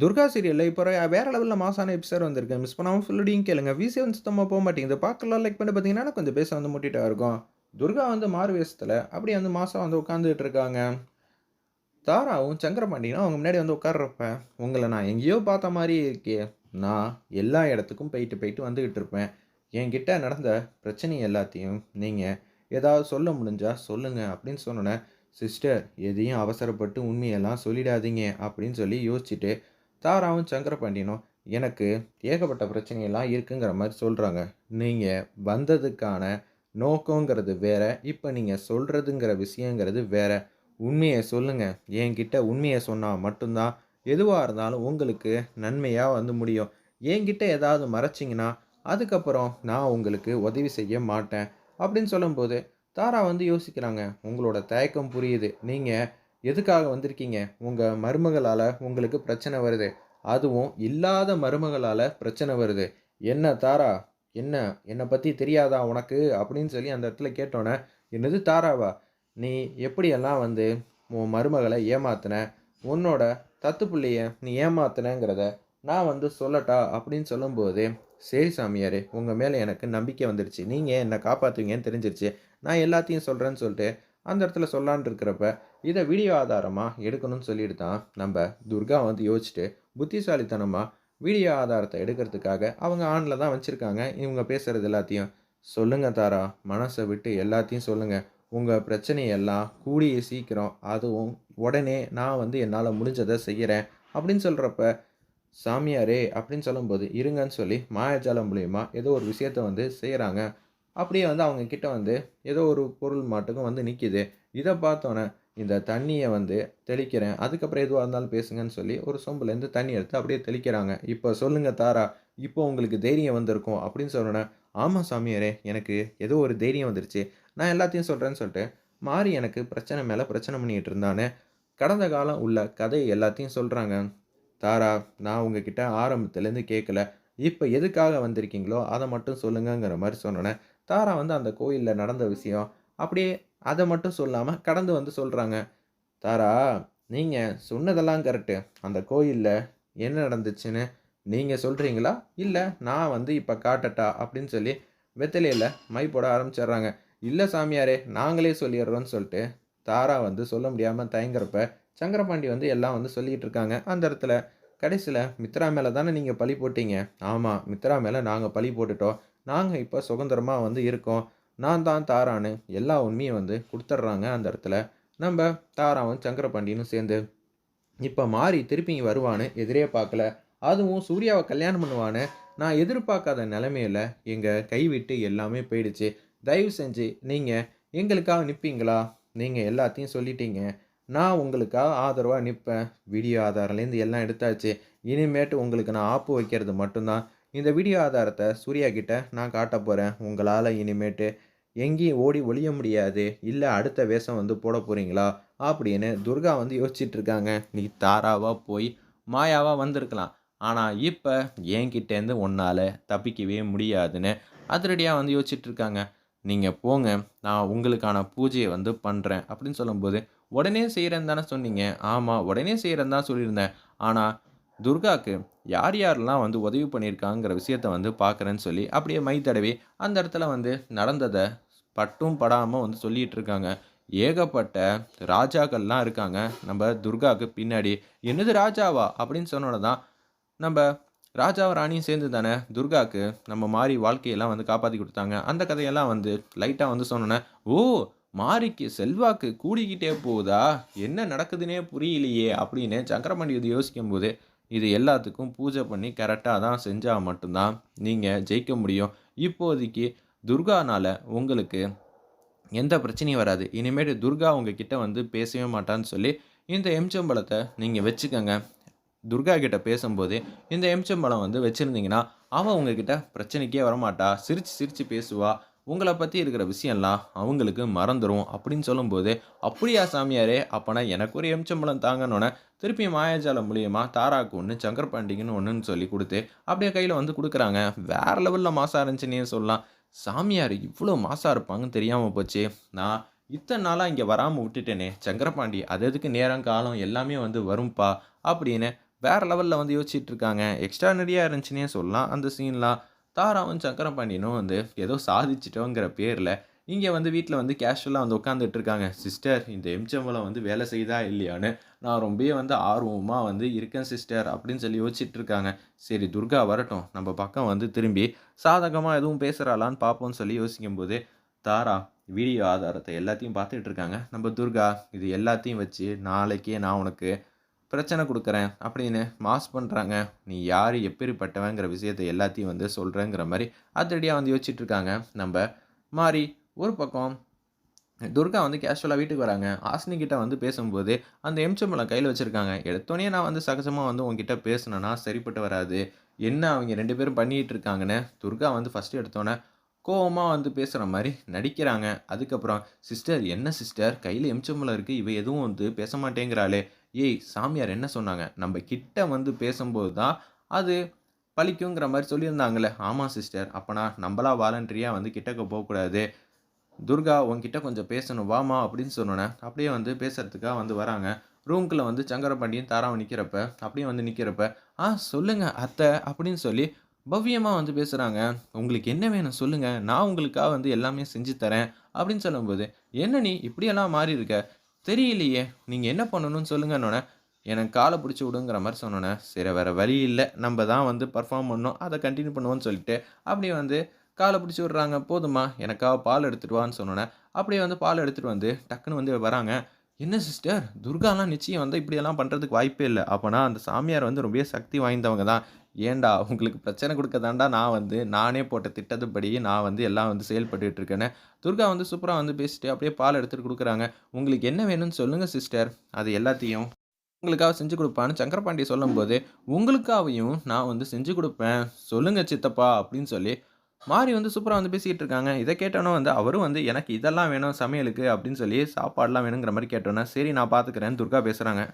துர்கா சீரியலில் இப்போ வேற லெவலில் மாசான எபிசோட் வந்திருக்கு. மிஸ் பண்ணாமல் ஃபுல்லடியும் கேளுங்க. விசி வந்து சுத்தமாக போக மாட்டேங்குது. பார்க்கலாம் லைக் பண்ணி பார்த்தீங்கன்னா கொஞ்சம் பேச வந்து முட்டிட்டா இருக்கும். துர்கா வந்து மாறு வேஷத்தில் அப்படியே வந்து மாதம் வந்து உட்காந்துட்டு இருக்காங்க. தாராவும் சங்கரபாண்டியனும் அவங்க முன்னாடி வந்து உட்கார்றப்ப உங்களை நான் எங்கேயோ பார்த்த மாதிரி இருக்கே. நான் எல்லா இடத்துக்கும் போயிட்டு போயிட்டு வந்துக்கிட்டு இருப்பேன். என்கிட்ட நடந்த பிரச்சனை எல்லாத்தையும் நீங்கள் ஏதாவது சொல்ல முடிஞ்சால் சொல்லுங்கள் அப்படின்னு சொன்னோன்னே சிஸ்டர் எதையும் அவசரப்பட்டு உண்மையெல்லாம் சொல்லிடாதீங்க அப்படின்னு சொல்லி யோசிச்சுட்டு தாராவும் சங்கரபாண்டியனும் எனக்கு ஏகப்பட்ட பிரச்சனையெல்லாம் இருக்குங்கிற மாதிரி சொல்கிறாங்க நீங்கள் வந்ததுக்கான நோக்கங்கிறது வேற இப்போ நீங்கள் சொல்கிறதுங்கிற விஷயங்கிறது வேற. உண்மையை சொல்லுங்கள் என்கிட்ட உண்மையை சொன்னால் மட்டும்தான் எதுவாக இருந்தாலும் உங்களுக்கு நன்மையாக வந்து முடியும். என்கிட்ட ஏதாவது மறைச்சிங்கன்னா அதுக்கப்புறம் நான் உங்களுக்கு உதவி செய்ய மாட்டேன். அப்படின்னு சொல்லும்போது தாரா வந்து யோசிக்கிறாங்க. உங்களோட தயக்கம் புரியுது. நீங்கள் எதுக்காக வந்திருக்கீங்க? உங்கள் மருமகளால் உங்களுக்கு பிரச்சனை வருது. அதுவும் இல்லாத மருமகளால் பிரச்சனை வருது. என்ன தாரா? என்ன? என்னை பற்றி தெரியாதா உனக்கு? அப்படின்னு சொல்லி அந்த இடத்துல கேட்டோன்னே என்னது தாராவா? நீ எப்படியெல்லாம் வந்து உன் மருமகளை ஏமாத்தின? உன்னோட தத்து பிள்ளைய நீ ஏமாத்தினங்கிறத நான் வந்து சொல்லட்டா? அப்படின்னு சொல்லும்போது சரி சாமியார் உங்கள் மேலே எனக்கு நம்பிக்கை வந்துடுச்சு நீங்கள் என்னை காப்பாற்றுவீங்கன்னு தெரிஞ்சிருச்சு. நான் எல்லாத்தையும் சொல்கிறேன்னு சொல்லிட்டு அந்த இடத்துல சொல்லான் இருக்கிறப்ப இதை வீடியோ ஆதாரமாக எடுக்கணும்னு சொல்லிட்டு தான் நம்ம துர்கா வந்து யோசிச்சுட்டு புத்திசாலித்தனமாக வீடியோ ஆதாரத்தை எடுக்கிறதுக்காக அவங்க ஆனில் தான் வச்சுருக்காங்க. இவங்க பேசுகிறது எல்லாத்தையும் சொல்லுங்கள் தாரா. மனசை விட்டு எல்லாத்தையும் சொல்லுங்கள் உங்கள் பிரச்சனையெல்லாம் கூடிய சீக்கிரம் அதுவும் உடனே நான் வந்து என்னால் முடிஞ்சதை செய்கிறேன் அப்படின்னு சொல்கிறப்ப சாமியாரே அப்படின்னு சொல்லும்போது இருங்கன்னு சொல்லி மாயாஜாலம் மூலியமாக ஏதோ ஒரு விஷயத்த வந்து செய்கிறாங்க அப்படியே வந்து அவங்க கிட்ட வந்து ஏதோ ஒரு பொருள் மாட்டுக்கும் வந்து நிற்கிது இதை பார்த்தோன்னே இந்த தண்ணியை வந்து தெளிக்கிறேன். அதுக்கப்புறம் எதுவாக இருந்தாலும் பேசுங்கன்னு சொல்லி ஒரு சொம்புலேருந்து தண்ணி எடுத்து அப்படியே தெளிக்கிறாங்க. இப்போ சொல்லுங்கள் தாரா இப்போ உங்களுக்கு தைரியம் வந்திருக்கும் அப்படின்னு சொன்னோன்னே ஆமாம் சாமியாரே எனக்கு ஏதோ ஒரு தைரியம் வந்துருச்சு. நான் எல்லாத்தையும் சொல்கிறேன்னு சொல்லிட்டு மாறி எனக்கு பிரச்சனை மேலே பிரச்சனை பண்ணிகிட்டு இருந்தானே கடந்த காலம் உள்ள கதை எல்லாத்தையும் சொல்கிறாங்க தாரா நான் உங்ககிட்ட ஆரம்பத்துலேருந்து கேட்கல. இப்போ எதுக்காக வந்திருக்கீங்களோ அதை மட்டும் சொல்லுங்கங்கிற மாதிரி சொன்னோன்னே தாரா வந்து அந்த கோயிலில் நடந்த விஷயம். அப்படியே அதை மட்டும் சொல்லாமல் கடந்து வந்து சொல்கிறாங்க தாரா நீங்கள் சொன்னதெல்லாம் கரெக்டு அந்த கோயிலில் என்ன நடந்துச்சுன்னு நீங்கள் சொல்கிறீங்களா இல்லை நான் வந்து இப்போ காட்டட்டா? அப்படின்னு சொல்லி வெத்தலையில் மை போட ஆரம்பிச்சிடுறாங்க. இல்லை சாமியாரே நாங்களே சொல்லிடுறோன்னு சொல்லிட்டு தாரா வந்து சொல்ல முடியாமல் தயங்குறப்ப சங்கரபாண்டி வந்து எல்லாம் வந்து சொல்லிகிட்டு இருக்காங்க. அந்த இடத்துல கடைசியில் மித்ரா மேலே தானே நீங்கள் பழி போட்டீங்க? ஆமாம் மித்ரா மேலே நாங்கள் பழி போட்டுட்டோம். நாங்கள் இப்போ சுதந்திரமாக வந்து இருக்கோம். நான் தான் தாரான்னு எல்லா உண்மையும் வந்து கொடுத்துட்றாங்க அந்த இடத்துல. நம்ம தாராவும் சங்கரபாண்டியனும் சேர்ந்து இப்போ மாறி திருப்பி வருவான்னு எதிரே பார்க்கல அதுவும் சூர்யாவை கல்யாணம் பண்ணுவான்னு நான் எதிர்பார்க்காத நிலமையில எங்கள் கைவிட்டு எல்லாமே போயிடுச்சு. தயவு செஞ்சு நீங்கள் எங்களுக்காக நிற்பீங்களா நீங்கள் எல்லாத்தையும் சொல்லிட்டீங்க. நான் உங்களுக்காக ஆதரவாக நிற்பேன் வீடியோ ஆதாரம்லேருந்து எல்லாம் எடுத்தாச்சு. இனிமேட்டு உங்களுக்கு நான் ஆப்பு வைக்கிறது மட்டும்தான். இந்த வீடியோ ஆதாரத்தை சூர்யா கிட்ட நான் காட்ட போகிறேன் உங்களால் இனிமேட்டு எங்கேயும் ஓடி ஒளிய முடியாது. இல்லை அடுத்த வேஷம் வந்து போட போகிறீங்களா அப்படின்னு துர்கா வந்து யோசிச்சுட்டு இருக்காங்க. நீ தாராவாக போய் மாயாவாக வந்திருக்கலாம். ஆனால் இப்போ என்கிட்டேருந்து உன்னால் தப்பிக்கவே முடியாதுன்னு அதிரடியாக வந்து யோசிச்சுட்டு இருக்காங்க. நீங்கள் போங்க நான் உங்களுக்கான பூஜையை வந்து பண்ணுறேன் அப்படின்னு சொல்லும்போது உடனே செய்கிறேன்னு தானே சொன்னீங்க? ஆமாம் உடனே செய்கிறேன்னு தான் சொல்லியிருந்தேன். ஆனால் துர்காக்கு யார் யாரெல்லாம் வந்து உதவி பண்ணியிருக்காங்கிற விஷயத்த வந்து பார்க்குறேன்னு சொல்லி அப்படியே மை தடவி அந்த இடத்துல வந்து நடந்ததை பட்டும் படாமல் வந்து சொல்லிகிட்டு இருக்காங்க ஏகப்பட்ட ராஜாக்கள்லாம் இருக்காங்க. நம்ம துர்காவுக்கு பின்னாடி என்னது ராஜாவா அப்படின்னு சொன்னோட தான் நம்ம ராஜாவும் ராணியும் சேர்ந்து தானே துர்காவுக்கு நம்ம மாறி வாழ்க்கையெல்லாம் வந்து காப்பாற்றி கொடுத்தாங்க. அந்த கதையெல்லாம் வந்து லைட்டாக வந்து சொன்னோன்னே ஓ மாரிக்கு செல்வாக்கு கூடிக்கிட்டே போகுதா? என்ன நடக்குதுன்னே புரியலையே அப்படின்னு சங்கரமணி இது யோசிக்கும் போது இது எல்லாத்துக்கும் பூஜை பண்ணி கரெக்டாக தான் செஞ்சால் மட்டும்தான் நீங்கள் ஜெயிக்க முடியும். இப்போதைக்கு துர்கானால் உங்களுக்கு எந்த பிரச்சனையும் வராது. இனிமேட்டு துர்கா உங்ககிட்ட வந்து பேசவே மாட்டான்னு சொல்லி இந்த எம்சம்பழத்தை நீங்கள் வச்சுக்கோங்க. துர்கா கிட்ட பேசும்போது இந்த எம்சம்பழம் வந்து வச்சுருந்தீங்கன்னா அவன் உங்ககிட்ட பிரச்சனைக்கே வரமாட்டா. சிரித்து சிரித்து பேசுவாள் உங்களை பற்றி இருக்கிற விஷயம்லாம் அவங்களுக்கு மறந்துடும் அப்படின்னு சொல்லும்போது அப்படியா சாமியாரே அப்போனா எனக்கு ஒரு எம்சம்பளம் தாங்கன்னொன்னே திருப்பி மாயாஜாலம் மூலியமாக தாராக்கு ஒன்று சங்கரபாண்டிங்கன்னு ஒன்றுன்னு சொல்லி கொடுத்து அப்படியே கையில் வந்து கொடுக்குறாங்க. வேற லெவலில் மாசாக இருந்துச்சுன்னே சொல்லலாம். சாமியார் இவ்வளோ மாசாக இருப்பாங்கன்னு தெரியாமல் போச்சு. நான் இத்தனை நாளாக இங்கே வராமல் விட்டுட்டேனே சங்கரபாண்டி அது எதுக்கு நேரம் காலம் எல்லாமே வந்து வரும்பா? அப்படின்னு வேறு லெவலில் வந்து யோசிச்சுட்டு இருக்காங்க. எக்ஸ்ட்ரானரியாக இருந்துச்சுன்னே சொல்லலாம் அந்த சீன்லாம் தாராவும் சக்கரபாண்டியனும் வந்து ஏதோ சாதிச்சிட்டோங்கிற பேரில் இங்கே வந்து வீட்டில் வந்து கேஷுவலாக வந்து உட்காந்துட்டு இருக்காங்க. சிஸ்டர் இந்த எம்சம்பளம் வந்து வேலை செய்தா இல்லையான்னு நான் ரொம்பவே வந்து ஆர்வமாக வந்து இருக்கேன் சிஸ்டர் அப்படின்னு சொல்லி யோசிச்சுட்டு இருக்காங்க. சரி துர்கா வரட்டும். நம்ம பக்கம் வந்து திரும்பி சாதகமாக எதுவும் பேசுகிறாளான்னு பார்ப்போம்னு சொல்லி யோசிக்கும்போது தாரா வீடியோ ஆதாரத்தை எல்லாத்தையும் பார்த்துட்டு இருக்காங்க. நம்ம துர்கா இது எல்லாத்தையும் வச்சு நாளைக்கே நான் உனக்கு பிரச்சனை கொடுக்குறேன் அப்படின்னு மாஸ் பண்ணுறாங்க நீ யார் எப்பேற்பட்டவங்கிற விஷயத்தை எல்லாத்தையும் வந்து சொல்கிறேங்கிற மாதிரி அதிரடியாக வந்து யோசிச்சுட்டு இருக்காங்க. நம்ம மாறி ஒரு பக்கம் துர்கா வந்து கேஷுவலாக வீட்டுக்கு வராங்க. ஹாசினி கிட்ட வந்து பேசும்போது அந்த எம்சம்பளம் கையில் வச்சுருக்காங்க. எடுத்தோடனே நான் வந்து சகஜமாக வந்து உங்ககிட்ட பேசினேன்னா சரிப்பட்டு வராது. என்ன அவங்க ரெண்டு பேரும் பண்ணிகிட்டு இருக்காங்கன்னு துர்கா வந்து ஃபஸ்ட்டு எடுத்தோன்னே கோவமாக வந்து பேசுகிற மாதிரி நடிக்கிறாங்க. அதுக்கப்புறம் சிஸ்டர் என்ன சிஸ்டர்? கையில் எம்சம்பளம் இருக்குது இவ எதுவும் வந்து பேச மாட்டேங்கிறாளே. ஏய் சாமியார் என்ன சொன்னாங்க? நம்ம கிட்ட வந்து பேசும்போது தான் அது பழிக்குங்கிற மாதிரி சொல்லியிருந்தாங்களே. ஆமாம் சிஸ்டர். அப்போனா நம்மளா வாலண்டரியாக வந்து கிட்டக்க போகக்கூடாது. துர்கா உங்ககிட்ட கொஞ்சம் பேசணும். வாமா அப்படின்னு சொன்னோன்னே அப்படியே வந்து பேசுகிறதுக்காக வந்து வராங்க. ரூம்குள்ளே வந்து சங்கரபாண்டியன் தாராவை நிற்கிறப்ப அப்படியே வந்து நிற்கிறப்ப ஆ சொல்லுங்கள் அத்தை அப்படின்னு சொல்லி பவ்யமாக வந்து பேசுகிறாங்க உங்களுக்கு என்ன வேணும் சொல்லுங்கள் நான் உங்களுக்காக வந்து எல்லாமே செஞ்சு தரேன் அப்படின்னு சொல்லும்போது என்ன நீ இப்படியெல்லாம் மாறி இருக்க தெரியலையே. நீங்கள் என்ன பண்ணணும்னு சொல்லுங்கன்னொன்னே எனக்கு காலை பிடிச்சி விடுங்கிற மாதிரி சொன்னோன்னே சரி வேறு வழி இல்லை. நம்ம தான் வந்து பர்ஃபார்ம் பண்ணோம் அதை கண்டினியூ பண்ணுவோன்னு சொல்லிட்டு அப்படி வந்து காலை பிடிச்சி விட்றாங்க. போதுமா? எனக்காக பால் எடுத்துகிட்டு வான்னு சொன்னோன்னே அப்படியே வந்து பால் எடுத்துகிட்டு வந்து டக்குன்னு வந்து வராங்க. என்ன சிஸ்டர் துர்காலாம் நிச்சயம் வந்து இப்படியெல்லாம் பண்ணுறதுக்கு வாய்ப்பே இல்லை. அப்போனா அந்த சாமியார் வந்து ரொம்ப சக்தி வாய்ந்தவங்க தான். ஏன்டா உங்களுக்கு பிரச்சனை கொடுக்க தாண்டா நான் வந்து நானே போட்ட திட்டத்துப்படி நான் வந்து எல்லாம் வந்து செயல்பட்டுட்டு இருக்கேன்னு. துர்கா வந்து சூப்பராக வந்து பேசிட்டு அப்படியே பால் எடுத்துகிட்டு கொடுக்குறாங்க. உங்களுக்கு என்ன வேணும்னு சொல்லுங்கள் சிஸ்டர் அது எல்லாத்தையும் உங்களுக்காக செஞ்சு கொடுப்பான்னு சங்கரபாண்டி சொல்லும்போது உங்களுக்காகவும் நான் வந்து செஞ்சு கொடுப்பேன். சொல்லுங்கள் சித்தப்பா அப்படின்னு சொல்லி மாறி வந்து சூப்பராக வந்து பேசிக்கிட்டு இருக்காங்க இதை கேட்டோன்னே வந்து அவரும் வந்து எனக்கு இதெல்லாம் வேணும் சமையலுக்கு அப்படின்னு சொல்லி சாப்பாடெலாம் வேணுங்கிற மாதிரி கேட்டோன்னே சரி நான் பார்த்துக்கிறேன் துர்கா பேசுகிறாங்க